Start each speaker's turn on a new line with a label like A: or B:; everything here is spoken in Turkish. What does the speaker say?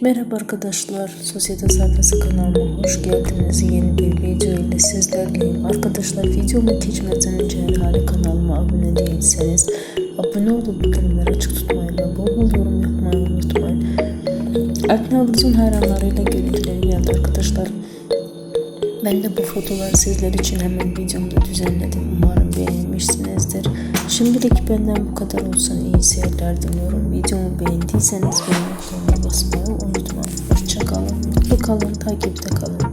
A: Merhaba arkadaşlar, Sosyete Sayfası kanalıma hoş geldiniz. Yeni bir video ile sizlerleyim. Arkadaşlar videoma geçmeden önce hala kanalıma abone değilseniz abone olup bildirimleri açık tutmayı ve bol bol yorum yapmayı unutmayın. Navruz'un hayranlarıyla görüntüleri geldi arkadaşlar. Ben de bu fotoğrafları sizler için hemen videomda düzenledim. Umarım beğenmişsinizdir. Şimdilik benden bu kadar olsun. İyi seyirler diliyorum. Videomu beğendiyseniz beğeni butonuna basmayı unutmayın. Hoşçakalın, mutlu kalın, takipte kalın.